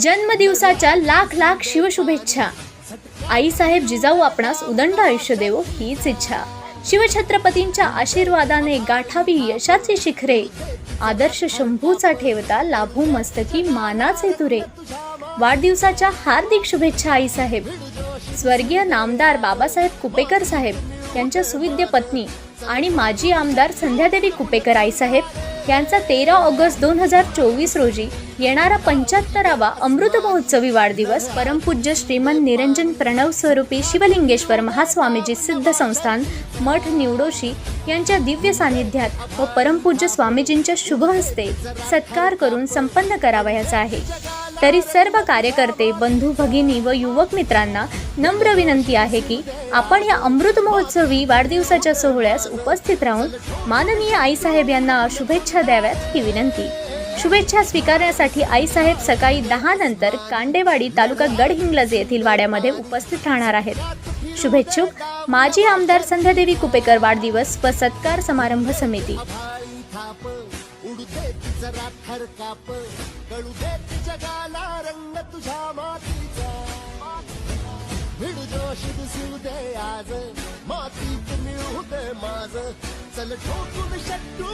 जन्मदिवसाच्या लाख लाख शिवशुभेच्छा. आईसाहेब जिजाऊ आपणास उदंड आयुष्य देवो हीच इच्छा. शिवछत्रपतींच्या आशीर्वादाने गाठावी यशाची शिखरे. आदर्श शंभूचा ठेवता लाभू मस्तकी मानाचे तुरे. वाढदिवसाच्या हार्दिक शुभेच्छा आईसाहेब स्वर्गीय नामदार बाबासाहेब कुपेकर साहेब यांच्या सुविद्य पत्नी आणि माजी आमदार संध्यादेवी कुपेकर आईसाहेब यांचा तेरा ऑगस्ट दोन हजार चोवीस रोजी येणारा पंच्याहत्तरावा अमृत महोत्सवी वाढदिवस परमपूज्य श्रीमंत निरंजन प्रणव स्वरूपी शिवलिंगेश्वर महास्वामीजी सिद्ध संस्थान मठ निवडोशी यांच्या दिव्य सानिध्यात व परमपूज्य स्वामीजींच्या शुभ हस्ते सत्कार करून संपन्न करावयाचा आहे. तरी सर्व कार्यकर्ते बंधू भगिनी व युवक मित्रांना नम्र विनंती आहे की आपण या अमृत महोत्सवी वाढदिवसाच्या सोहळ्यास उपस्थित राहून माननीय आईसाहेब यांना शुभेच्छा द्याव्यात ही विनंती. शुभेच्छा स्वीकारण्यासाठी आईसाहेब सकाळी दहा नंतर कांडेवाडी तालुका गडहिंग्लज येथील वाड्यामध्ये उपस्थित राहणार आहेत. शुभेच्छुक माजी आमदार संध्यादेवी कुपेकर वाढदिवस व सत्कार समारंभ समिती. उडू दे जरा थरकाप दे आज मातीत मिळू दे माझ. चल ठोकून शट्टू